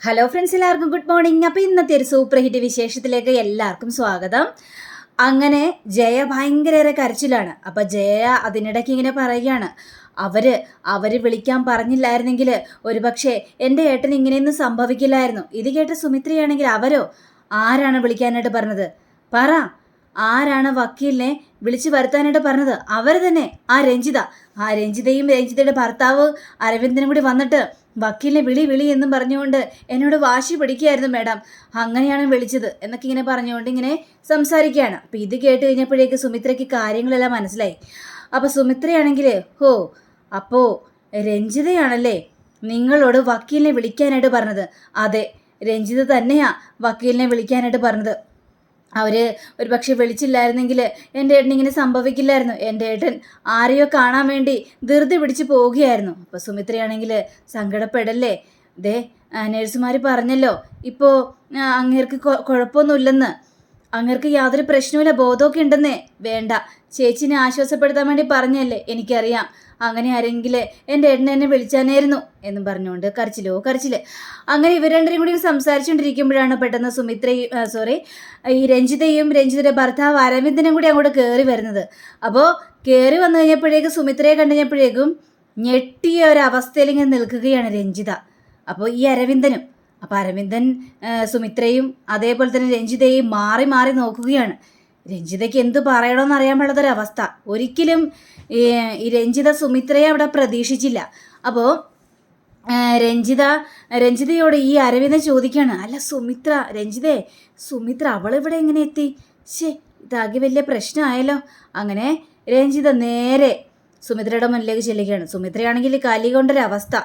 Hello friends എല്ലാവർക്കും good morning അപ്പോൾ ഇന്നത്തെ ഒരു സൂപ്പർ ഹിറ്റ് വിശേഷത്തിലേക്ക് എല്ലാവർക്കും സ്വാഗതം. അങ്ങനെ ജയ ഭയങ്കരേറെ കരച്ചിലാണ്. അപ്പം ജയ അതിനിടയ്ക്ക് ഇങ്ങനെ പറയുകയാണ്. അവർ അവർ വിളിക്കാൻ പറഞ്ഞില്ലായിരുന്നെങ്കിൽ ഒരുപക്ഷെ എന്റെ ഏട്ടൻ ഇങ്ങനെയൊന്നും സംഭവിക്കില്ലായിരുന്നു. ഇത് കേട്ട സുമിത്രയാണെങ്കിൽ അവരോ? ആരാണ് വിളിക്കാനായിട്ട് പറഞ്ഞത്? പറ. ആരാണ് വക്കീലിനെ വിളിച്ചു വരുത്താനായിട്ട് പറഞ്ഞത്? അവർ തന്നെ. ആ രഞ്ജിത. ആ രഞ്ജിതയും രഞ്ജിതയുടെ ഭർത്താവ് അരവിന്ദനും കൂടി വന്നിട്ട് വക്കീലിനെ വിളി വിളി എന്നും പറഞ്ഞുകൊണ്ട് എന്നോട് വാശി പിടിക്കുകയായിരുന്നു മാഡം. അങ്ങനെയാണ് വിളിച്ചത് എന്നൊക്കെ ഇങ്ങനെ പറഞ്ഞുകൊണ്ട് ഇങ്ങനെ സംസാരിക്കുകയാണ്. അപ്പം ഇത് കേട്ട് കഴിഞ്ഞപ്പോഴേക്ക് സുമിത്രയ്ക്ക് കാര്യങ്ങളെല്ലാം മനസ്സിലായി. അപ്പോൾ സുമിത്രയാണെങ്കിൽ ഹോ അപ്പോൾ രഞ്ജിതയാണല്ലേ നിങ്ങളോട് വക്കീലിനെ വിളിക്കാനായിട്ട് പറഞ്ഞത്? അതെ രഞ്ജിത തന്നെയാ വക്കീലിനെ വിളിക്കാനായിട്ട് പറഞ്ഞത്. അവർ ഒരു പക്ഷെ വിളിച്ചില്ലായിരുന്നെങ്കിൽ എന്റെ ഏട്ടൻ ഇങ്ങനെ സംഭവിക്കില്ലായിരുന്നു. എന്റെ ഏട്ടൻ ആരെയോ കാണാൻ വേണ്ടി ധൃതി പിടിച്ച് പോവുകയായിരുന്നു. അപ്പോൾ സുമിത്രയാണെങ്കിൽ സങ്കടപ്പെടല്ലേ? ദേ നേഴ്സുമാർ പറഞ്ഞല്ലോ ഇപ്പോൾ അങ്ങേർക്ക് കുഴപ്പമൊന്നുമില്ലെന്ന് അങ്ങേർക്ക് യാതൊരു പ്രശ്നവുമില്ല ബോധമൊക്കെ ഉണ്ടെന്നേ. വേണ്ട. ചേച്ചിനെ ആശ്വാസപ്പെടുത്താൻ വേണ്ടി പറഞ്ഞല്ലേ എനിക്കറിയാം. അങ്ങനെ ആരെങ്കിൽ എന്റെ ഏട്ടനെ എന്നെ വിളിച്ചാനായിരുന്നു എന്നും പറഞ്ഞുകൊണ്ട് കരച്ചിലോ കരച്ചിൽ. അങ്ങനെ ഇവർ രണ്ടരും കൂടി സംസാരിച്ചുകൊണ്ടിരിക്കുമ്പോഴാണ് പെട്ടെന്ന് സുമിത്രയും സോറി ഈ രഞ്ജിതയും രഞ്ജിതയുടെ ഭർത്താവ് അരവിന്ദനും കൂടി അങ്ങോട്ട് കയറി വരുന്നത്. അപ്പോൾ കയറി വന്നു കഴിഞ്ഞപ്പോഴേക്കും സുമിത്രയെ കണ്ടു കഴിഞ്ഞപ്പോഴേക്കും ഞെട്ടിയ ഒരു ഇങ്ങനെ നിൽക്കുകയാണ് രഞ്ജിത. അപ്പോൾ ഈ അരവിന്ദനും അപ്പോൾ അരവിന്ദൻ സുമിത്രയും അതേപോലെ തന്നെ രഞ്ജിതയും മാറി മാറി നോക്കുകയാണ്. രഞ്ജിതയ്ക്ക് എന്ത് പറയണമെന്ന് അറിയാൻ അവസ്ഥ ഒരിക്കലും ഈ രഞ്ജിത സുമിത്രയെ അവിടെ പ്രതീക്ഷിച്ചില്ല. അപ്പോൾ രഞ്ജിത രഞ്ജിതയോട് ഈ അരവിന്ദൻ ചോദിക്കുകയാണ് അല്ല സുമിത്ര രഞ്ജിതേ സുമിത്ര അവൾ ഇവിടെ എങ്ങനെ എത്തി? ശേ ഇതാകെ വലിയ പ്രശ്നമായല്ലോ. അങ്ങനെ രഞ്ജിത നേരെ സുമിത്രയുടെ മുന്നിലേക്ക് ചെല്ലുകയാണ്. സുമിത്രയാണെങ്കിൽ കലി കൊണ്ടൊരവസ്ഥ.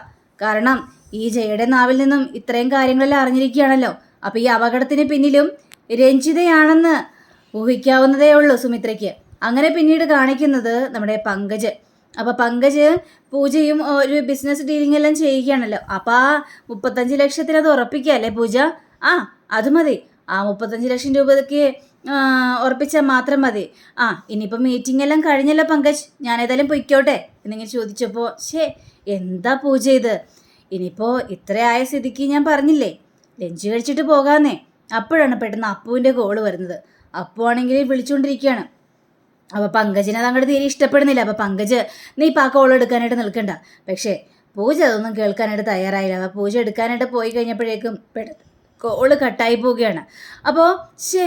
കാരണം ഈ ജയയുടെ നാവിൽ നിന്നും ഇത്രയും കാര്യങ്ങളെല്ലാം അറിഞ്ഞിരിക്കുകയാണല്ലോ. അപ്പോൾ ഈ അപകടത്തിന് പിന്നിലും രഞ്ജിതയാണെന്ന് ഊഹിക്കാവുന്നതേ ഉള്ളൂ സുമിത്രയ്ക്ക്. അങ്ങനെ പിന്നീട് കാണിക്കുന്നത് നമ്മുടെ പങ്കജ്. അപ്പോൾ പങ്കജ് പൂജയും ഒരു ബിസിനസ് ഡീലിംഗ് എല്ലാം ചെയ്യുകയാണല്ലോ. അപ്പോൾ ആ മുപ്പത്തഞ്ച് ലക്ഷത്തിന് അത് ഉറപ്പിക്കുകയല്ലേ പൂജ? ആ അത് മതി. ആ മുപ്പത്തഞ്ച് ലക്ഷം രൂപയ്ക്ക് ഉറപ്പിച്ചാൽ മാത്രം മതി. ആ ഇനിയിപ്പോൾ മീറ്റിംഗ് എല്ലാം കഴിഞ്ഞല്ലോ പങ്കജ്. ഞാൻ ഏതായാലും പൊയ്ക്കോട്ടെ എന്നിങ്ങനെ ചോദിച്ചപ്പോൾ ഷേ എന്താ പൂജ ഇത്? ഇനിയിപ്പോൾ ഇത്രയായ സ്ഥിതിക്ക് ഞാൻ പറഞ്ഞില്ലേ? ലഞ്ച് കഴിച്ചിട്ട് പോകാന്നേ. അപ്പോഴാണ് പെട്ടെന്ന് അപ്പുവിന്റെ കോൾ വരുന്നത്. അപ്പു ആണെങ്കിൽ വിളിച്ചുകൊണ്ടിരിക്കുകയാണ് അപ്പോൾ പങ്കജിനെ അങ്ങോട്ട് തീരെ ഇഷ്ടപ്പെടുന്നില്ല. അപ്പോൾ പങ്കജ് നീ ഇപ്പോൾ ആ കോൾ എടുക്കാനായിട്ട് നിൽക്കണ്ട. പക്ഷേ പൂജ അതൊന്നും കേൾക്കാനായിട്ട് തയ്യാറായില്ല. അപ്പോൾ പൂജ എടുക്കാനായിട്ട് പോയി കഴിഞ്ഞപ്പോഴേക്കും കോൾ കട്ടായി പോവുകയാണ്. അപ്പോൾ ശേ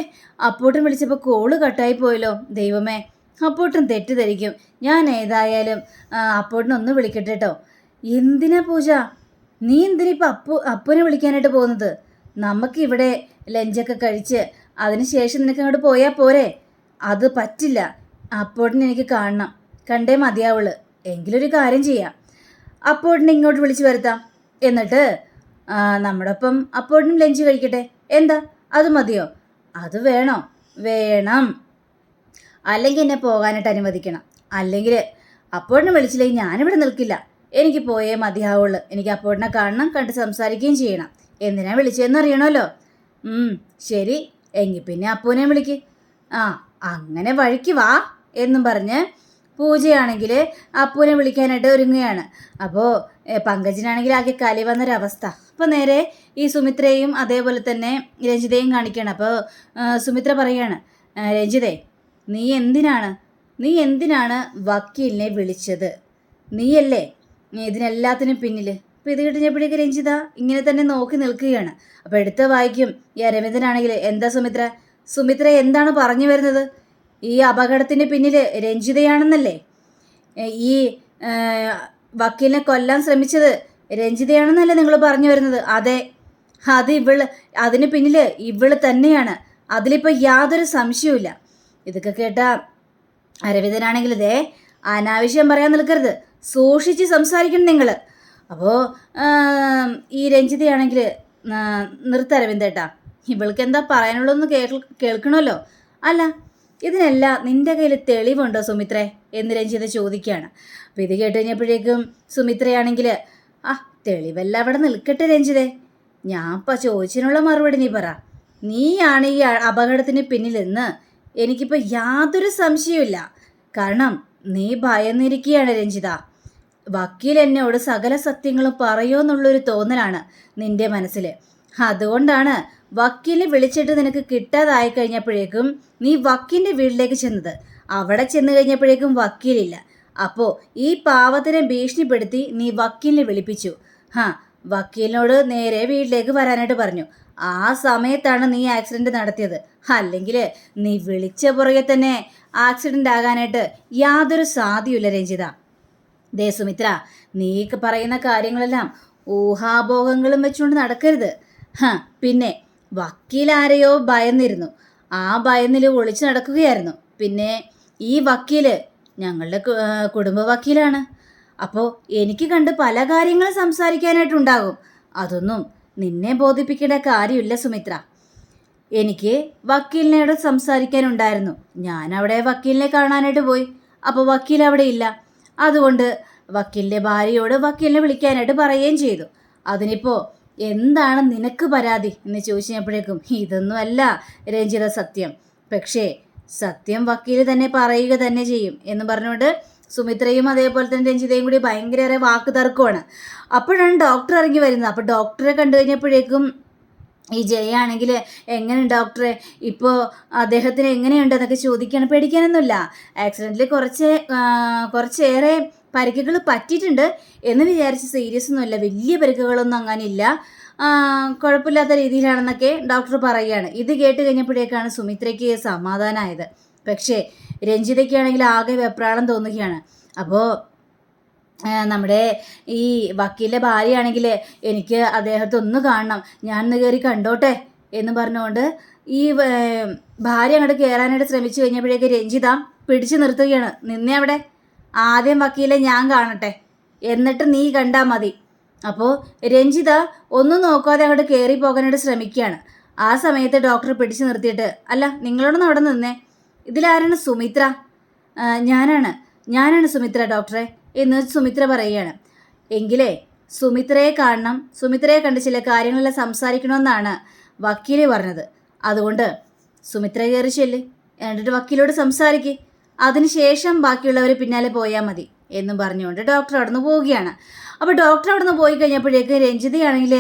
അപ്പൂട്ടൻ വിളിച്ചപ്പോൾ കോൾ കട്ടായി പോയല്ലോ. ദൈവമേ അപ്പൂട്ടൻ തെറ്റിദ്ധരിക്കും. ഞാൻ ഏതായാലും അപ്പൂട്ടനൊന്ന് വിളിക്കട്ടെ കേട്ടോ എന്തിനാ പൂജ? നീ എന്തിനിപ്പോൾ അപ്പു അപ്പുനെ വിളിക്കാനായിട്ട് പോകുന്നത്? നമുക്കിവിടെ ലഞ്ചൊക്കെ കഴിച്ച് അതിനുശേഷം നിനക്ക് അങ്ങോട്ട് പോയാൽ പോരെ. അത് പറ്റില്ല. അപ്പോട്ടിന് എനിക്ക് കാണണം. കണ്ടേ മതിയാവുള്ളു എങ്കിലൊരു കാര്യം ചെയ്യാം. അപ്പോട്ടിനെ ഇങ്ങോട്ട് വിളിച്ചു വരുത്താം. എന്നിട്ട് നമ്മുടെ ഒപ്പം അപ്പോട്ടിനും ലഞ്ച് കഴിക്കട്ടെ. എന്താ? അത് മതിയോ? അത് വേണോ? വേണം. അല്ലെങ്കിൽ എന്നെ പോകാനായിട്ട് അനുവദിക്കണം. അല്ലെങ്കിൽ അപ്പോഴിനെ വിളിച്ചില്ലെങ്കിൽ ഞാനിവിടെ നിൽക്കില്ല. എനിക്ക് പോയേ മതിയാവുള്ളൂ. എനിക്ക് അപ്പോഴിനെ കാണണം കണ്ട് സംസാരിക്കുകയും ചെയ്യണം. എന്തിനാ വിളിച്ചതെന്ന് അറിയണമല്ലോ. ഉം, ശരി. എങ്കിൽ പിന്നെ അപ്പൂനെ വിളിക്ക്. ആ അങ്ങനെ വഴിക്ക് വാ എന്നും പറഞ്ഞ് പൂജയാണെങ്കിൽ അപ്പൂനെ വിളിക്കാനായിട്ട് ഒരുങ്ങുകയാണ്. അപ്പോൾ പങ്കജിനാണെങ്കിൽ ആകെ കലി വന്നൊരവസ്ഥ. അപ്പോൾ നേരെ ഈ സുമിത്രയും അതേപോലെ തന്നെ രഞ്ജിതയും കാണിക്കുകയാണ്. അപ്പോൾ സുമിത്ര പറയാണ് രഞ്ജിതേ നീ എന്തിനാണ് നീ എന്തിനാണ് വക്കീലിനെ വിളിച്ചത്? നീയല്ലേ ഇതിനെല്ലാത്തിനും പിന്നിൽ അപ്പോൾ ഇത് കിട്ടിഞ്ഞപ്പോഴേക്കും രഞ്ജിത ഇങ്ങനെ തന്നെ നോക്കി നിൽക്കുകയാണ്. അപ്പോൾ എടുത്ത വായിക്കും. ഈ അരവിന്ദനാണെങ്കിൽ എന്താ സുമിത്ര? സുമിത്ര എന്താണ് പറഞ്ഞു വരുന്നത്? ഈ അപകടത്തിന് പിന്നിൽ രഞ്ജിതയാണെന്നല്ലേ? ഈ വക്കീലിനെ കൊല്ലാൻ ശ്രമിച്ചത് രഞ്ജിതയാണെന്നല്ലേ നിങ്ങൾ പറഞ്ഞു വരുന്നത്? അതെ. അത് ഇവൾ അതിന് പിന്നിൽ ഇവൾ തന്നെയാണ്. അതിലിപ്പോൾ യാതൊരു സംശയവുമില്ല. ഇതൊക്കെ കേട്ടാ അരവിന്ദനാണെങ്കിൽ ഇതേ അനാവശ്യം പറയാൻ നിൽക്കരുത്. സൂക്ഷിച്ച് സംസാരിക്കണം നിങ്ങൾ അപ്പോൾ ഈ രഞ്ജിതയാണെങ്കിൽ നിർത്ത അരവിന്ദേട്ടാ ഇവൾക്ക് എന്താ പറയാനുള്ളതെന്ന് കേൾ കേൾക്കണമല്ലോ. അല്ല ഇതിനെല്ലാം നിന്റെ കയ്യിൽ തെളിവുണ്ടോ സുമിത്രേ? എന്ന് രഞ്ജിത ചോദിക്കുകയാണ് അപ്പോൾ ഇത് കേട്ട് കഴിഞ്ഞപ്പോഴേക്കും സുമിത്രയാണെങ്കിൽ ആ തെളിവെല്ലാം അവിടെ നിൽക്കട്ടെ രഞ്ജിതേ. ഞാൻ ഇപ്പം ചോദിച്ചതിനുള്ള മറുപടി നീ പറ. നീയാണ് ഈ അപകടത്തിന് പിന്നിലെന്ന് എനിക്കിപ്പോൾ യാതൊരു സംശയവുമില്ല. കാരണം നീ ഭയന്നിരിക്കുകയാണ് രഞ്ജിത. വക്കീൽ എന്നോട് സകല സത്യങ്ങളും പറയുമെന്നുള്ളൊരു തോന്നലാണ് നിന്റെ മനസ്സിൽ അതുകൊണ്ടാണ് വക്കീലിനെ വിളിച്ചിട്ട് നിനക്ക് കിട്ടാതായി കഴിഞ്ഞപ്പോഴേക്കും നീ വക്കീലിന്റെ വീട്ടിലേക്ക് ചെന്നത്. അവിടെ ചെന്ന് കഴിഞ്ഞപ്പോഴേക്കും വക്കീലില്ല. അപ്പോ ഈ പാവത്തിനെ ഭീഷണിപ്പെടുത്തി നീ വക്കീലിനെ വിളിപ്പിച്ചു. ഹാ വക്കീലിനോട് നേരെ വീട്ടിലേക്ക് വരാനായിട്ട് പറഞ്ഞു. ആ സമയത്താണ് നീ ആക്സിഡന്റ് നടത്തിയത്. അല്ലെങ്കിൽ നീ വിളിച്ച പുറകെ തന്നെ ആക്സിഡന്റ് ആകാനായിട്ട് യാതൊരു സാധ്യമില്ല രഞ്ജിത. ദേ സുമിത്ര നീ പറയുന്ന കാര്യങ്ങളെല്ലാം ഊഹാഭോഗങ്ങളും വെച്ചുകൊണ്ട് നടക്കരുത്. ഹ പിന്നെ വക്കീലാരെയോ ഭയന്നിരുന്നു. ആ ഭയന്നിൽ ഒളിച്ചു നടക്കുകയായിരുന്നു. പിന്നെ ഈ വക്കീൽ ഞങ്ങളുടെ കുടുംബ വക്കീലാണ്. അപ്പോൾ എനിക്ക് കണ്ട് പല കാര്യങ്ങൾ സംസാരിക്കാനായിട്ടുണ്ടാകും. അതൊന്നും നിന്നെ ബോധിപ്പിക്കേണ്ട കാര്യമില്ല സുമിത്ര. എനിക്ക് വക്കീലിനോട് സംസാരിക്കാനുണ്ടായിരുന്നു. ഞാൻ അവിടെ വക്കീലിനെ കാണാനായിട്ട് പോയി. അപ്പോൾ വക്കീൽ അവിടെ ഇല്ല. അതുകൊണ്ട് വക്കീലിന്റെ ഭാര്യയോട് വക്കീലിനെ വിളിക്കാനായിട്ട് പറയുകയും ചെയ്തു. അതിനിപ്പോൾ എന്താണ് നിനക്ക് പരാതി എന്ന് ചോദിച്ചപ്പോഴേക്കും ഇതൊന്നും അല്ല രഞ്ജിത സത്യം. പക്ഷേ സത്യം വക്കീൽ തന്നെ പറയുക തന്നെ ചെയ്യും എന്ന് പറഞ്ഞുകൊണ്ട് സുമിത്രയും അതേപോലെ തന്നെ രഞ്ജിതയും കൂടി ഭയങ്കരേറെ വാക്ക് തർക്കമാണ്. അപ്പോഴാണ് ഡോക്ടർ ഇറങ്ങി വരുന്നത്. അപ്പോൾ ഡോക്ടറെ കണ്ടു കഴിഞ്ഞപ്പോഴേക്കും ഈ ജയാണെങ്കിൽ എങ്ങനെ ഡോക്ടറെ ഇപ്പോൾ അദ്ദേഹത്തിന് എങ്ങനെയുണ്ട് എന്നൊക്കെ ചോദിക്കുകയാണ്. പേടിക്കാനൊന്നുമില്ല. ആക്സിഡന്റിൽ കുറച്ച് കുറച്ചേറെ പരിക്കുകൾ പറ്റിയിട്ടുണ്ട് എന്ന് വിചാരിച്ച് സീരിയസ് ഒന്നുമില്ല വലിയ പരിക്കുകളൊന്നും അങ്ങനെ ഇല്ല കുഴപ്പമില്ലാത്ത രീതിയിലാണെന്നൊക്കെ ഡോക്ടർ പറയുകയാണ്. ഇത് കേട്ട് കഴിഞ്ഞപ്പോഴേക്കാണ് സുമിത്രയ്ക്ക് സമാധാനമായത് പക്ഷേ രഞ്ജിതയ്ക്കാണെങ്കിൽ ആകെ വെപ്രാളം തോന്നുകയാണ്. അപ്പോൾ നമ്മുടെ ഈ വക്കീലിന്റെ ഭാര്യയാണെങ്കിൽ എനിക്ക് അദ്ദേഹത്തെ ഒന്ന് കാണണം. ഞാൻ ഒന്ന് കയറി കണ്ടോട്ടെ എന്ന് പറഞ്ഞുകൊണ്ട് ഈ ഭാര്യ അങ്ങോട്ട് കയറാനായിട്ട് ശ്രമിച്ചു കഴിഞ്ഞപ്പോഴേക്ക് രഞ്ജിത പിടിച്ചു നിർത്തുകയാണ്. നിന്നെ അവിടെ ആദ്യം വക്കീലെ ഞാൻ കാണട്ടെ. എന്നിട്ട് നീ കണ്ടാൽ മതി. അപ്പോൾ രഞ്ജിത ഒന്നും നോക്കാതെ അങ്ങോട്ട് കയറി പോകാനായിട്ട് ശ്രമിക്കുകയാണ്. ആ സമയത്ത് ഡോക്ടർ പിടിച്ചു നിർത്തിയിട്ട് അല്ല നിങ്ങളോടൊന്ന് അവിടെ നിന്നേ. ഇതിലാരാണ് സുമിത്ര? ഞാനാണ്. ഞാനാണ് സുമിത്ര ഡോക്ടറെ എന്ന് സുമിത്ര പറയുകയാണ്. എങ്കിലേ സുമിത്രയെ കാണണം. സുമിത്രയെ കണ്ട് ചില കാര്യങ്ങളെല്ലാം സംസാരിക്കണമെന്നാണ് വക്കീൽ പറഞ്ഞത്. അതുകൊണ്ട് സുമിത്ര കയറി ചെല്ല്. എന്നിട്ട് വക്കീലോട് സംസാരിക്ക്. അതിനുശേഷം ബാക്കിയുള്ളവർ പിന്നാലെ പോയാൽ മതി എന്നും പറഞ്ഞുകൊണ്ട് ഡോക്ടർ അവിടുന്ന് പോവുകയാണ്. അപ്പോൾ ഡോക്ടർ അവിടുന്ന് പോയി കഴിഞ്ഞപ്പോഴേക്ക് രഞ്ജിതയാണെങ്കിൽ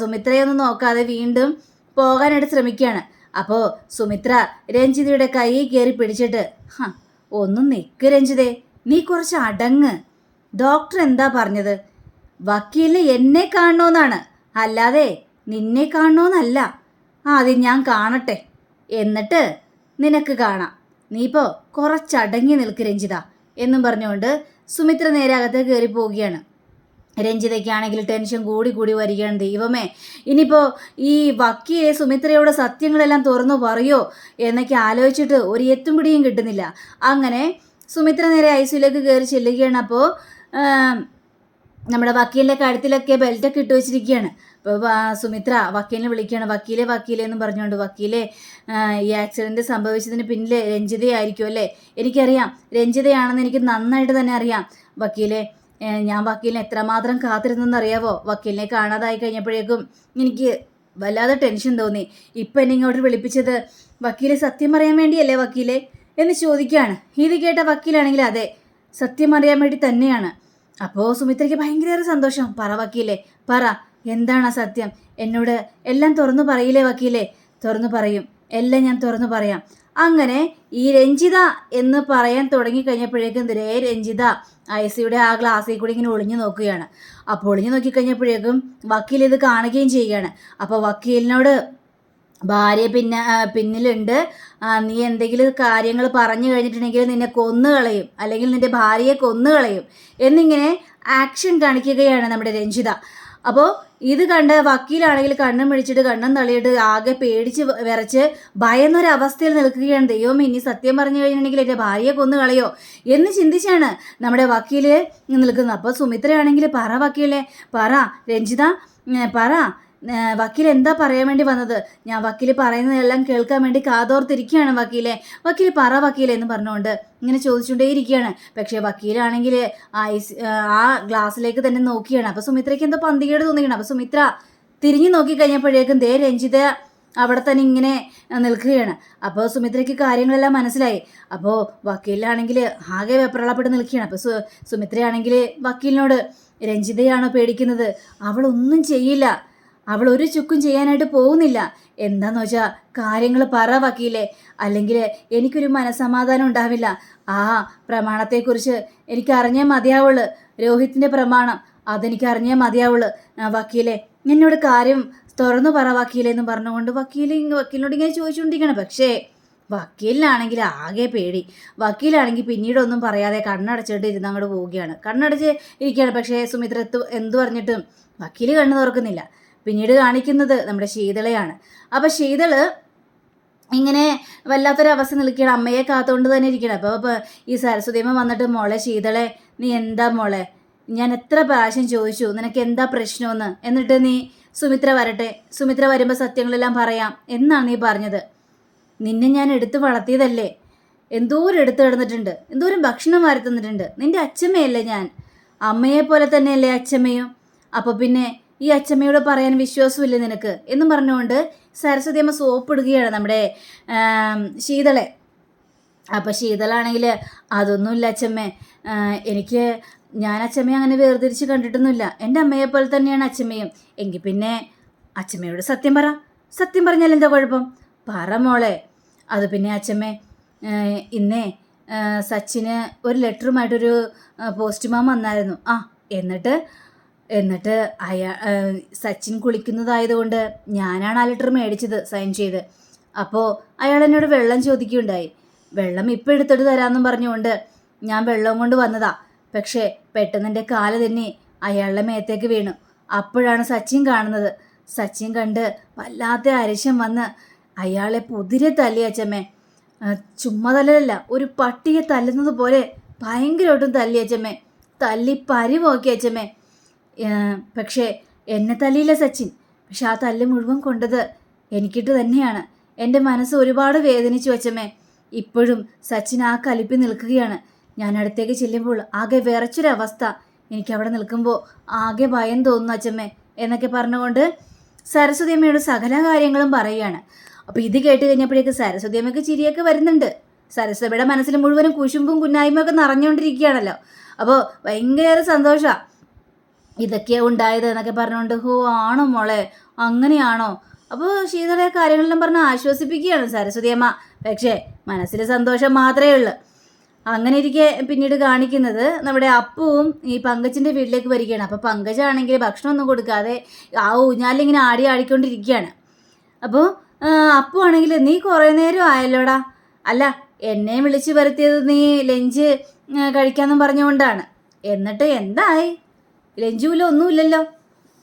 സുമിത്രയൊന്നും നോക്കാതെ വീണ്ടും പോകാനായിട്ട് ശ്രമിക്കുകയാണ്. അപ്പോൾ സുമിത്ര രഞ്ജിതയുടെ കൈ കയറി പിടിച്ചിട്ട് ഹ ഒന്നും നിക്ക് രഞ്ജിതേ നീ കുറച്ച് അടങ്ങ്. ഡോക്ടർ എന്താ പറഞ്ഞത്? വക്കീലിന് എന്നെ കാണണമെന്നാണ് അല്ലാതെ നിന്നെ കാണണമെന്നല്ല ആദ്യം ഞാൻ കാണട്ടെ. എന്നിട്ട് നിനക്ക് കാണാം. നീ ഇപ്പോൾ കുറച്ചടങ്ങി നിൽക്ക് രഞ്ജിത എന്നും പറഞ്ഞുകൊണ്ട് സുമിത്ര നേരെ അകത്തേക്ക് കയറി പോവുകയാണ്. രഞ്ജിതയ്ക്കാണെങ്കിൽ ടെൻഷൻ കൂടി കൂടി വരികയാണ് ദൈവമേ. ഇനിയിപ്പോൾ ഈ വക്കിയെ സുമിത്രയോട് സത്യങ്ങളെല്ലാം തുറന്നു പറയോ എന്നൊക്കെ ആലോചിച്ചിട്ട് ഒരു എത്തും പിടിയും കിട്ടുന്നില്ല. അങ്ങനെ സുമിത്ര നേരെ ഐസിയിലേക്ക് കയറി ചെല്ലുകയാണ്. അപ്പോൾ നമ്മുടെ വക്കീലിന്റെ കഴുത്തിലൊക്കെ ബെൽറ്റൊക്കെ ഇട്ട് വെച്ചിരിക്കുകയാണ്. അപ്പോൾ സുമിത്ര വക്കീലിനെ വിളിക്കുകയാണ്. വക്കീലെ വക്കീലെ എന്ന് പറഞ്ഞുകൊണ്ട് വക്കീലെ ഈ ആക്സിഡന്റ് സംഭവിച്ചതിന് പിന്നിൽ രഞ്ജിതയായിരിക്കും അല്ലേ എനിക്കറിയാം. രഞ്ജിതയാണെന്ന് എനിക്ക് നന്നായിട്ട് തന്നെ അറിയാം. വക്കീലെ ഞാൻ വക്കീലിനെ എത്രമാത്രം കാത്തിരുന്നെന്നറിയാവോ? വക്കീലിനെ കാണാതായി കഴിഞ്ഞപ്പോഴേക്കും എനിക്ക് വല്ലാതെ ടെൻഷൻ തോന്നി. ഇപ്പം എന്നെ ഇങ്ങോട്ട് വിളിപ്പിച്ചത് വക്കീലെ സത്യം അറിയാൻ വേണ്ടിയല്ലേ വക്കീലെ? എന്ന് ചോദിക്കുകയാണ് ഇത് കേട്ട വക്കീലാണെങ്കിൽ അതെ സത്യം അറിയാൻ വേണ്ടി തന്നെയാണ്. അപ്പോൾ സുമിത്രയ്ക്ക് ഭയങ്കര സന്തോഷം. പറ വക്കീലെ പറ എന്താണ് സത്യം? എന്നോട് എല്ലാം തുറന്നു പറയില്ലേ വക്കീലെ? തുറന്നു പറയും. എല്ലാം ഞാൻ തുറന്നു പറയാം. അങ്ങനെ ഈ രഞ്ജിത എന്ന് പറയാൻ തുടങ്ങിക്കഴിഞ്ഞപ്പോഴേക്കും ദേ രഞ്ജിത ഐസിയുടെ ആ ഗ്ലാസ്സിൽ കൂടി ഇങ്ങനെ ഒളിഞ്ഞു നോക്കുകയാണ്. അപ്പോൾ ഒളിഞ്ഞു നോക്കിക്കഴിഞ്ഞപ്പോഴേക്കും വക്കീൽ ഇത് കാണുകയും ചെയ്യുകയാണ്. അപ്പോൾ വക്കീലിനോട് ഭാര്യ പിന്നെ പിന്നിലുണ്ട്. നീ എന്തെങ്കിലും കാര്യങ്ങൾ പറഞ്ഞു കഴിഞ്ഞിട്ടുണ്ടെങ്കിൽ നിന്നെ കൊന്നു കളയും അല്ലെങ്കിൽ നിന്റെ ഭാര്യയെ കൊന്നു കളയും എന്നിങ്ങനെ ആക്ഷൻ കാണിക്കുകയാണ് നമ്മുടെ രഞ്ജിത. അപ്പോൾ ഇത് കണ്ട് വക്കീലാണെങ്കിൽ കണ്ണും പിടിച്ചിട്ട് കണ്ണും തള്ളിയിട്ട് ആകെ പേടിച്ച് വിറച്ച് ഭയന്നൊരവസ്ഥയിൽ നിൽക്കുകയാണ്. ദൈവം ഇനി സത്യം പറഞ്ഞു കഴിഞ്ഞിട്ടുണ്ടെങ്കിൽ എന്റെ ഭാര്യയെ കൊന്നു കളയോ എന്ന് ചിന്തിച്ചാണ് നമ്മുടെ വക്കീൽ നിൽക്കുന്നത്. അപ്പോൾ സുമിത്രയാണെങ്കിൽ പറ വക്കീലെ പറ രഞ്ജിത പറ വക്കീൽ എന്താ പറയാൻ വേണ്ടി വന്നത്? ഞാൻ വക്കീൽ പറയുന്നതെല്ലാം കേൾക്കാൻ വേണ്ടി കാതോർത്തിരിക്കുകയാണ് വക്കീലെ. വക്കീൽ പറ വക്കീലെ എന്ന് പറഞ്ഞുകൊണ്ട് ഇങ്ങനെ ചോദിച്ചുകൊണ്ടേ ഇരിക്കുകയാണ് പക്ഷേ വക്കീലാണെങ്കിൽ ഐസ് ആ ഗ്ലാസ്സിലേക്ക് തന്നെ നോക്കിയാണ്. അപ്പോൾ സുമിത്രയ്ക്ക് എന്തോ പന്തികേട് തോന്നിക്കണം അപ്പോൾ സുമിത്ര തിരിഞ്ഞു നോക്കി കഴിഞ്ഞപ്പോഴേക്കും ദേ രഞ്ജിത അവിടെ തന്നെ ഇങ്ങനെ നിൽക്കുകയാണ്. അപ്പോൾ സുമിത്രയ്ക്ക് കാര്യങ്ങളെല്ലാം മനസ്സിലായി. അപ്പോൾ വക്കീലാണെങ്കിൽ ആകെ വെപ്രളപ്പെട്ട് നിൽക്കുകയാണ്. അപ്പോൾ സു സുമിത്രയാണെങ്കിൽ വക്കീലിനോട് രഞ്ജിതയാണോ പേടിക്കുന്നത്? അവളൊന്നും ചെയ്യില്ല. അവൾ ഒരു ചുക്കും ചെയ്യാനായിട്ട് പോകുന്നില്ല. എന്താന്ന് വെച്ചാൽ കാര്യങ്ങൾ പറ വക്കീലെ. അല്ലെങ്കിൽ എനിക്കൊരു മനസമാധാനം ഉണ്ടാവില്ല. ആ പ്രമാണത്തെക്കുറിച്ച് എനിക്ക് അറിഞ്ഞേ മതിയാവുള്ളൂ. രോഹിത്തിന്റെ പ്രമാണം അതെനിക്ക് അറിഞ്ഞേ മതിയാവുള്ളൂ വക്കീലെ എന്നോട് കാര്യം തുറന്നു പറ വക്കീലെ എന്ന് പറഞ്ഞുകൊണ്ട് വക്കീൽ വക്കീലിനോട് ഇങ്ങനെ ചോദിച്ചുകൊണ്ടിരിക്കണം പക്ഷേ വക്കീലിനാണെങ്കിൽ ആകെ പേടി. വക്കീലാണെങ്കിൽ പിന്നീടൊന്നും പറയാതെ കണ്ണടച്ചിട്ട് ഇരുന്ന് അങ്ങോട്ട് പോവുകയാണ്. കണ്ണടച്ച് ഇരിക്കുകയാണ്. പക്ഷേ സുമിത്ര എന്തു പറഞ്ഞിട്ടും വക്കീൽ കണ്ണു തുറക്കുന്നില്ല. പിന്നീട് കാണിക്കുന്നത് നമ്മുടെ ശീതളയാണ്. അപ്പം ശീതൾ ഇങ്ങനെ വല്ലാത്തൊരവസ്ഥ നിൽക്കുകയാണ്. അമ്മയെ കാത്തുകൊണ്ട് തന്നെ ഇരിക്കണം അപ്പോൾ ഈ സരസ്വതിയമ്മ വന്നിട്ട് മോളെ ശീതളെ നീ എന്താ മോളെ? ഞാൻ എത്ര പ്രാവശ്യം ചോദിച്ചു നിനക്ക് എന്താ പ്രശ്നമെന്ന്? എന്നിട്ട് നീ സുമിത്ര വരട്ടെ സുമിത്ര വരുമ്പോൾ സത്യങ്ങളെല്ലാം പറയാം. എന്നാണ് നീ പറഞ്ഞത്. നിന്നെ ഞാൻ എടുത്തു വളർത്തിയതല്ലേ? എന്തോരം എടുത്തു കിടന്നിട്ടുണ്ട് എന്തോരം ഭക്ഷണം വാരി തന്നിട്ടുണ്ട്. നിന്റെ അച്ഛമ്മയല്ലേ ഞാൻ? അമ്മയെ പോലെ തന്നെയല്ലേ അച്ഛമ്മയും? അപ്പോൾ പിന്നെ ഈ അച്ചമ്മയോട് പറയാൻ വിശ്വാസമില്ലേ നിനക്ക് എന്നും പറഞ്ഞുകൊണ്ട് സരസ്വതി അമ്മ സോപ്പിടുകയാണ് നമ്മുടെ ശീതളെ. അപ്പം ശീതളാണെങ്കിൽ അതൊന്നുമില്ല അച്ചമ്മേ. എനിക്ക് ഞാൻ അച്ചമ്മയെ അങ്ങനെ വേർതിരിച്ച് കണ്ടിട്ടൊന്നുമില്ല. എന്റെ അമ്മയെ പോലെ തന്നെയാണ് അച്ചമ്മയും. എങ്കിൽ പിന്നെ അച്ചമ്മയോട് സത്യം പറ. സത്യം പറഞ്ഞാൽ എന്താ കുഴപ്പം? പറ മോളെ. അത് പിന്നെ അച്ചമ്മേ ഇന്നേ സച്ചിന് ഒരു ലെറ്ററുമായിട്ടൊരു പോസ്റ്റ്മാൻ വന്നായിരുന്നു. ആ എന്നിട്ട് എന്നിട്ട് അയാ സച്ചിൻ കുളിക്കുന്നതായതുകൊണ്ട് ഞാനാണ് ആ ലെറ്റർ മേടിച്ചത് സൈൻ ചെയ്ത്. അപ്പോൾ അയാൾ എന്നോട് വെള്ളം ചോദിക്കുകയുണ്ടായി. വെള്ളം ഇപ്പം എടുത്തിട്ട് തരാമെന്നും പറഞ്ഞുകൊണ്ട് ഞാൻ വെള്ളം കൊണ്ട് വന്നതാ. പക്ഷേ പെട്ടെന്ന് എന്റെ കാൽ തന്നെ അയാളുടെ മേത്തേക്ക് വീണു. അപ്പോഴാണ് സച്ചിൻ കാണുന്നത്. സച്ചിൻ കണ്ട് വല്ലാത്ത അരിശം വന്ന് അയാളെ പുതിരെ തല്ലി അച്ചമ്മേ. ചുമ്മാ തല്ലലല്ല ഒരു പട്ടിയെ തല്ലുന്നത് പോലെ ഭയങ്കരമായിട്ടും തല്ലി അച്ചമ്മേ. തല്ലി പരിവാക്കി അച്ചമ്മേ. പക്ഷേ എന്നെ തല്ലിയില്ല സച്ചിൻ. പക്ഷെ ആ തല്ല് മുഴുവൻ കൊണ്ടത് എനിക്കിട്ട് തന്നെയാണ്. എന്റെ മനസ്സ് ഒരുപാട് വേദനിച്ചു വച്ചമ്മേ ഇപ്പോഴും സച്ചിൻ ആ കലിപ്പി നിൽക്കുകയാണ്. ഞാൻ അടുത്തേക്ക് ചെല്ലുമ്പോൾ ആകെ വിറച്ചൊരവസ്ഥ. എനിക്ക് അവിടെ നിൽക്കുമ്പോൾ ആകെ ഭയം തോന്നുന്നു അച്ഛമ്മേ എന്നൊക്കെ പറഞ്ഞുകൊണ്ട് സരസ്വതി അമ്മയോട് സകല കാര്യങ്ങളും പറയുകയാണ്. അപ്പോൾ ഇത് കേട്ട് കഴിഞ്ഞപ്പോഴേക്ക് സരസ്വതി അമ്മയ്ക്ക് ചിരിയൊക്കെ വരുന്നുണ്ട്. സരസ്വതിയുടെ മനസ്സിൽ മുഴുവനും കുശുമ്പും കുന്നായ്മയൊക്കെ നിറഞ്ഞുകൊണ്ടിരിക്കുകയാണല്ലോ. അപ്പോൾ ഭയങ്കര സന്തോഷമാണ് ഇതൊക്കെയാ ഉണ്ടായത് എന്നൊക്കെ പറഞ്ഞുകൊണ്ട് ഹോ ആണോ മോളെ? അങ്ങനെയാണോ? അപ്പോൾ ശീതളെ കാര്യങ്ങളെല്ലാം പറഞ്ഞ് ആശ്വസിപ്പിക്കുകയാണ് സരസ്വതി അമ്മ. പക്ഷേ മനസ്സിൽ സന്തോഷം മാത്രമേ ഉള്ളൂ. അങ്ങനെ ഇരിക്കെ പിന്നീട് കാണിക്കുന്നത് നമ്മുടെ അപ്പുവും ഈ പങ്കജിന്റെ വീട്ടിലേക്ക് വരികയാണ്. അപ്പോൾ പങ്കജാണെങ്കിൽ ഭക്ഷണമൊന്നും കൊടുക്കാതെ ആ ഊഞ്ഞാലിങ്ങനെ ആടി ആടിക്കൊണ്ടിരിക്കുകയാണ്. അപ്പോൾ അപ്പു ആണെങ്കിൽ നീ കുറേ നേരം ആയല്ലോടാ? അല്ല എന്നെ വിളിച്ചു വരുത്തിയത് നീ ലഞ്ച് കഴിക്കാമെന്നും പറഞ്ഞുകൊണ്ടാണ്. എന്നിട്ട് എന്തായി? ലഞ്ചുമില്ല ഒന്നുമില്ലല്ലോ.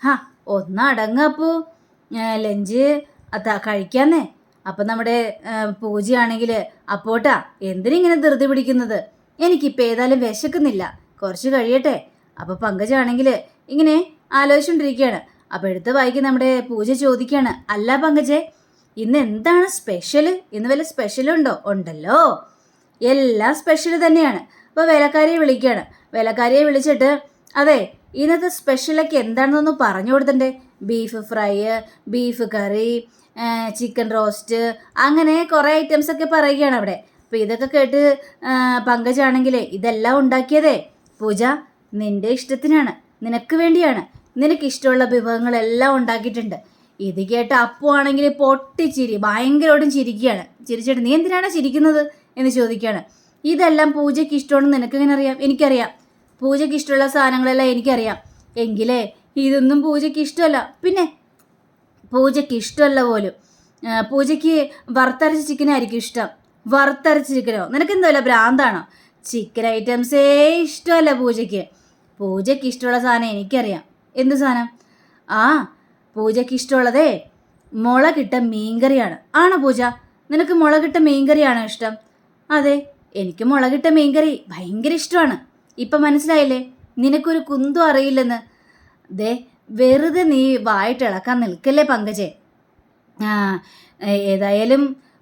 ഹാ ഒന്നടങ്ങപ്പൂ. ലഞ്ച് അതാ കഴിക്കാന്നേ. അപ്പം നമ്മുടെ ആ, പൂജയാണെങ്കിൽ അപ്പോട്ടാ എന്തിനിങ്ങനെ ധൃതി പിടിക്കുന്നത്? എനിക്കിപ്പോൾ ഏതായാലും വിശക്കുന്നില്ല. കുറച്ച് കഴിയട്ടെ. അപ്പോൾ പങ്കജാണെങ്കിൽ ഇങ്ങനെ ആലോചിച്ചുകൊണ്ടിരിക്കുകയാണ് അപ്പോൾ എടുത്ത് വായിക്ക് നമ്മുടെ പൂജ ചോദിക്കുകയാണ് അല്ല പങ്കജെ ഇന്ന് എന്താണ് സ്പെഷ്യൽ ഇന്ന് വല്ല സ്പെഷ്യലുണ്ടോ ഉണ്ടല്ലോ. എല്ലാം സ്പെഷ്യൽ തന്നെയാണ്. അപ്പോൾ വേലക്കാരിയെ വിളിക്കുകയാണ് വേലക്കാരിയെ വിളിച്ചിട്ട് അതെ ഇന്നത്തെ സ്പെഷ്യലൊക്കെ എന്താണെന്നൊന്ന് പറഞ്ഞു കൊടുത്തണ്ടേ? Beef fry beef curry chicken roast അങ്ങനെ കുറേ ഐറ്റംസ് ഒക്കെ പറയുകയാണ് അവിടെ. അപ്പോൾ ഇതൊക്കെ കേട്ട് പങ്കജാണെങ്കിലേ ഇതെല്ലാം ഉണ്ടാക്കിയതേ പൂജ നിന്റെ ഇഷ്ടത്തിനാണ്. നിനക്ക് വേണ്ടിയാണ്. നിനക്ക് ഇഷ്ടമുള്ള വിഭവങ്ങളെല്ലാം ഉണ്ടാക്കിയിട്ടുണ്ട്. ഇത് കേട്ട് അപ്പു ആണെങ്കിൽ പൊട്ടിച്ചിരി ഭയങ്കരമായിട്ടും ചിരിക്കുകയാണ്. ചിരിച്ചിട്ട് നീ എന്തിനാണ് ചിരിക്കുന്നത്? എന്ന് ചോദിക്കുകയാണ്. ഇതെല്ലാം പൂജയ്ക്ക് ഇഷ്ടമാണെന്ന് നിനക്ക് എങ്ങനെ അറിയാം? എനിക്കറിയാം. പൂജയ്ക്ക് ഇഷ്ടമുള്ള സാധനങ്ങളെല്ലാം എനിക്കറിയാം. എങ്കിലേ ഇതൊന്നും പൂജയ്ക്ക് ഇഷ്ടമല്ല. പിന്നെ പൂജയ്ക്ക് ഇഷ്ടമല്ല പോലും. പൂജയ്ക്ക് വറുത്തരച്ച ചിക്കനായിരിക്കും ഇഷ്ടം. വറുത്തരച്ച ചിക്കനോ നിനക്ക് എന്തല്ല ഭ്രാന്താണോ? ചിക്കൻ ഐറ്റംസേ ഇഷ്ടമല്ല പൂജയ്ക്ക്. പൂജയ്ക്ക് ഇഷ്ടമുള്ള സാധനം എനിക്കറിയാം. എന്ത് സാധനം? ആ പൂജയ്ക്ക് ഇഷ്ടമുള്ളതേ മുളകിട്ട മീൻകറിയാണ്. ആണോ പൂജ? നിനക്ക് മുളകിട്ട മീൻകറിയാണോ ഇഷ്ടം? അതെ എനിക്ക് മുളകിട്ട മീൻകറി ഭയങ്കര ഇഷ്ടമാണ്. ഇപ്പം മനസ്സിലായില്ലേ? നിനക്കൊരു കുന്തും അറിയില്ലെന്ന്. ദേ വെറുതെ നീ വായിട്ട് ഇളക്കാൻ നിൽക്കല്ലേ പങ്കജെ. ആ ഏതായാലും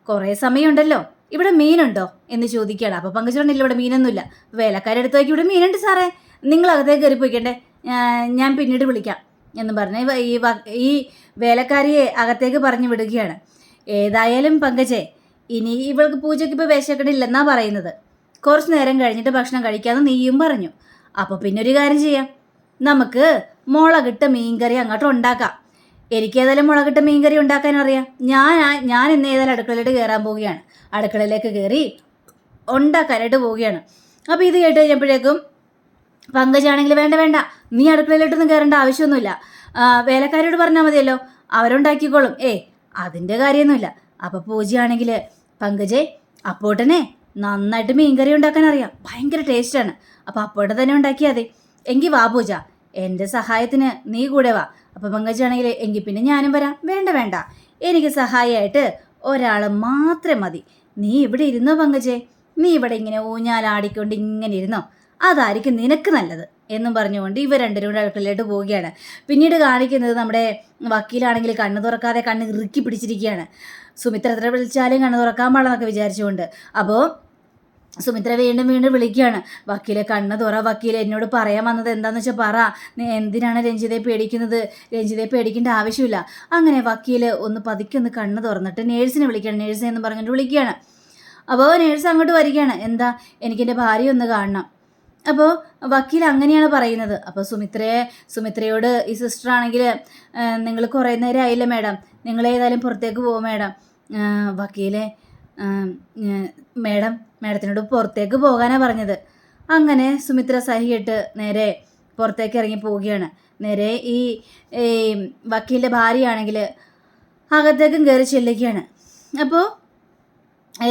കുറേ സമയമുണ്ടല്ലോ. ഇവിടെ മീനുണ്ടോ എന്ന് ചോദിക്കുകയാണ്. അപ്പോൾ പങ്കജ് പറഞ്ഞില്ല ഇവിടെ മീനൊന്നുമില്ല. വേലക്കാരെടുത്ത് നോക്കി ഇവിടെ മീനുണ്ട് സാറേ. നിങ്ങൾ അകത്തേക്ക് കയറി പോയിക്കണ്ടേ? ഞാൻ പിന്നീട് വിളിക്കാം എന്ന് പറഞ്ഞ് ഈ ഈ വേലക്കാരിയെ അകത്തേക്ക് പറഞ്ഞു വിടുകയാണ്. ഏതായാലും പങ്കജെ ഇനി ഇവൾക്ക് പൂജയ്ക്ക് ഇപ്പോൾ വിശക്കണില്ലെന്നാണ് പറയുന്നത്. കുറച്ച് നേരം കഴിഞ്ഞിട്ട് ഭക്ഷണം കഴിക്കാമെന്ന് നീയും പറഞ്ഞു. അപ്പോൾ പിന്നെ ഒരു കാര്യം ചെയ്യാം. നമുക്ക് മുളകിട്ട മീൻകറി അങ്ങോട്ട് ഉണ്ടാക്കാം. എനിക്ക് ഏതായാലും മുളകിട്ട മീൻകറി ഉണ്ടാക്കാൻ അറിയാം. ഞാൻ ഞാൻ ഇന്ന് ഏതായാലും അടുക്കളയിലോട്ട് കയറാൻ പോവുകയാണ്. അടുക്കളയിലേക്ക് കയറി ഉണ്ടാക്കാനായിട്ട് പോവുകയാണ്. അപ്പോൾ ഇത് കേട്ട് കഴിഞ്ഞപ്പോഴേക്കും പങ്കജാണെങ്കിൽ വേണ്ട വേണ്ട. നീ അടുക്കളയിലോട്ടൊന്നും കയറേണ്ട ആവശ്യമൊന്നുമില്ല. വേലക്കാരോട് പറഞ്ഞാൽ മതിയല്ലോ. അവരുണ്ടാക്കിക്കോളും. ഏ അതിന്റെ കാര്യമൊന്നുമില്ല. അപ്പോൾ പൂജയാണെങ്കിൽ പങ്കജേ അപ്പോട്ടനെ നന്നായിട്ട് മീൻകറി ഉണ്ടാക്കാൻ അറിയാം. ഭയങ്കര ടേസ്റ്റാണ് അപ്പോൾ അപ്പോഴെ തന്നെ ഉണ്ടാക്കിയാൽ മതി. എങ്കിൽ വാ പൂജ. എന്റെ സഹായത്തിന് നീ കൂടെ വാ. അപ്പോൾ പങ്കജാണെങ്കിൽ എങ്കിൽ പിന്നെ ഞാനും വരാം. വേണ്ട വേണ്ട. എനിക്ക് സഹായമായിട്ട് ഒരാൾ മാത്രം മതി. നീ ഇവിടെ ഇരുന്നോ പങ്കജെ? നീ ഇവിടെ ഇങ്ങനെ ഊഞ്ഞാലാടിക്കൊണ്ട് ഇങ്ങനെ ഇരുന്നോ? അതായിരിക്കും നിനക്ക് നല്ലത്. എന്നും പറഞ്ഞുകൊണ്ട് ഇവർ രണ്ടുപേരും കൂടെ അടുക്കളയിലോട്ട് പോവുകയാണ്. പിന്നീട് കാണിക്കുന്നത് നമ്മുടെ വക്കീലാണെങ്കിൽ കണ്ണു തുറക്കാതെ കണ്ണ് ഇറുക്കി പിടിച്ചിരിക്കുകയാണ്. സുമിത്ര എത്ര വിളിച്ചാലും കണ്ണ് തുറക്കാൻ പാടാന്നൊക്കെ വിചാരിച്ചുകൊണ്ട്. അപ്പോൾ സുമിത്ര വീണ്ടും വീണ്ടും വിളിക്കുകയാണ്. വക്കീലെ കണ്ണ് തുറ വക്കീലെ എന്നോട് പറയാൻ വന്നത് എന്താന്ന് വെച്ചാൽ പറ. നീ എന്തിനാണ് രഞ്ജിതയെ പേടിക്കുന്നത്? രഞ്ജിതയെ പേടിക്കേണ്ട ആവശ്യമില്ല. അങ്ങനെ വക്കീൽ ഒന്ന് പതുക്കെ ഒന്ന് കണ്ണ് തുറന്നിട്ട് നേഴ്സിനെ വിളിക്കുകയാണ്. നേഴ്സിനെ എന്ന് പറഞ്ഞിട്ട് വിളിക്കുകയാണ്. അപ്പോൾ നേഴ്സ് അങ്ങോട്ട് വരികയാണ്. എന്താ? എനിക്കെന്റെ ഭാര്യ ഒന്ന് കാണണം. അപ്പോൾ വക്കീൽ അങ്ങനെയാണ് പറയുന്നത്. അപ്പോൾ സുമിത്രയെ സുമിത്രയോട് ഈ സിസ്റ്റർ ആണെങ്കിൽ നിങ്ങൾ കുറേ നേരം ആയില്ല മേഡം നിങ്ങൾ ഏതായാലും പുറത്തേക്ക് പോകും മേഡം വക്കീലെ മേഡം മേഡത്തിനോട് മാഡം മാഡത്തിനോട് പുറത്തേക്ക് പോകാനാണ് പറഞ്ഞത്. അങ്ങനെ സുമിത്ര സഹിയിട്ട് നേരെ പുറത്തേക്ക് ഇറങ്ങി പോവുകയാണ്. നേരെ ഈ ഈ വക്കീലിന്റെ ഭാര്യയാണെങ്കിൽ അകത്തേക്കും കയറി ചെല്ലുകയാണ്. അപ്പോൾ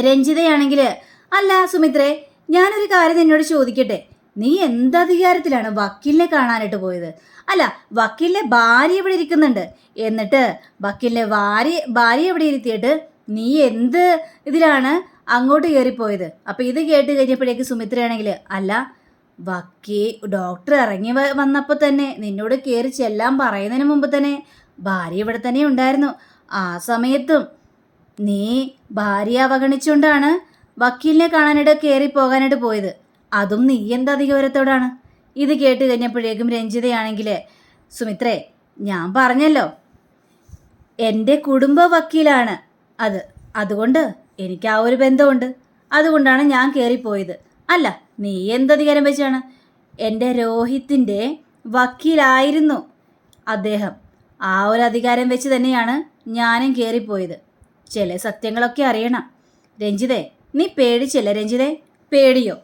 രഞ്ജിതയാണെങ്കിൽ അല്ല സുമിത്രേ ഞാനൊരു കാര്യം നിന്നോട് ചോദിക്കട്ടെ? നീ എന്തധികാരത്തിലാണ് വക്കീലിനെ കാണാനായിട്ട് പോയത്? അല്ല വക്കീലിന്റെ ഭാര്യ ഇവിടെ ഇരിക്കുന്നുണ്ട്. എന്നിട്ട് വക്കീലിന്റെ ഭാര്യ ഭാര്യ ഇവിടെ ഇരുത്തിയിട്ട് നീ എന്ത് ഇതിലാണ് അങ്ങോട്ട് കയറിപ്പോയത്? അപ്പോൾ ഇത് കേട്ട് കഴിഞ്ഞപ്പോഴേക്ക് സുമിത്രയാണെങ്കിൽ അല്ല വക്കീ ഡോക്ടർ ഇറങ്ങി വന്നപ്പോൾ തന്നെ നിന്നോട് കയറി ചെല്ലാൻ പറയുന്നതിന് മുമ്പ് തന്നെ ഭാര്യ ഇവിടെ തന്നെ ഉണ്ടായിരുന്നു. ആ സമയത്തും നീ ഭാര്യ അവഗണിച്ചുകൊണ്ടാണ് വക്കീലിനെ കാണാനായിട്ട് കയറി പോകാനായിട്ട് പോയത്. അതും നീ എന്താ അധികാരത്തോടാണ്. ഇത് കേട്ട് കഴിഞ്ഞപ്പോഴേക്കും രഞ്ജിതയാണെങ്കിൽ സുമിത്രേ ഞാൻ പറഞ്ഞല്ലോ. എന്റെ കുടുംബ വക്കീലാണ് അത്. അതുകൊണ്ട് എനിക്ക് ആ ഒരു ബന്ധമുണ്ട്. അതുകൊണ്ടാണ് ഞാൻ കയറിപ്പോയത് അല്ല നീ എന്തധികാരം വെച്ചാണ്? എന്റെ രോഹിത്തിന്റെ വക്കീലായിരുന്നു അദ്ദേഹം. ആ ഒരു അധികാരം വെച്ച് തന്നെയാണ് ഞാനും കയറിപ്പോയത് ചില സത്യങ്ങളൊക്കെ അറിയണം. രഞ്ജിതേ നീ പേടിച്ചില്ല രഞ്ജിതേ? പേടിയോ?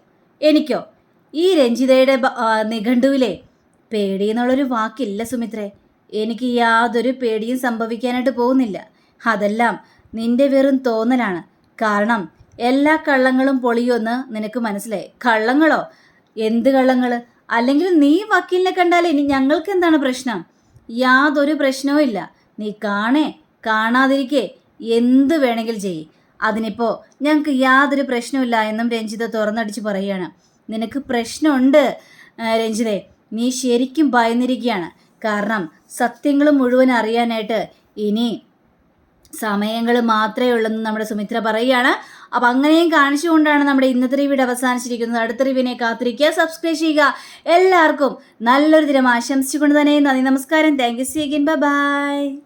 എനിക്കോ? ഈ രഞ്ജിതയുടെ നിഘണ്ടുവിലെ പേടി എന്നുള്ളൊരു വാക്കില്ല സുമിത്രേ. എനിക്ക് യാതൊരു പേടിയും സംഭവിക്കാനായിട്ട് പോകുന്നില്ല. അതെല്ലാം നിന്റെ വെറും തോന്നലാണ്. കാരണം എല്ലാ കള്ളങ്ങളും പൊളിയുമെന്ന് നിനക്ക് മനസ്സിലായി. കള്ളങ്ങളോ? എന്ത് കള്ളങ്ങൾ അല്ലെങ്കിൽ നീ വക്കീലിനെ കണ്ടാൽ ഇനി ഞങ്ങൾക്ക് എന്താണ് പ്രശ്നം? യാതൊരു പ്രശ്നവും ഇല്ല. നീ കാണേ കാണാതിരിക്കേ. എന്ത് വേണമെങ്കിൽ ചെയ്യ്. അതിനിപ്പോൾ ഞങ്ങൾക്ക് യാതൊരു പ്രശ്നമില്ല എന്നും രഞ്ജിത തുറന്നടിച്ച് പറയുകയാണ്. നിനക്ക് പ്രശ്നമുണ്ട് രഞ്ജിതെ രഞ്ജിതേ. നീ ശരിക്കും ഭയന്നിരിക്കുകയാണ്. കാരണം സത്യങ്ങൾ മുഴുവൻ അറിയാനായിട്ട് ഇനി സമയങ്ങൾ മാത്രമേ ഉള്ളെന്ന് നമ്മുടെ സുമിത്ര പറയുകയാണ്. അപ്പം അങ്ങനെയും കാണിച്ചുകൊണ്ടാണ് നമ്മുടെ ഇന്നത്തെ റിവ്യൂടെ അവസാനിച്ചിരിക്കുന്നത്. അടുത്ത റിവ്യൂവിനെ കാത്തിരിക്കുക സബ്സ്ക്രൈബ് ചെയ്യുക. എല്ലാവർക്കും നല്ലൊരു ദിനം ആശംസിച്ചുകൊണ്ട് തന്നെ നന്ദി നമസ്കാരം. Thank you see again bye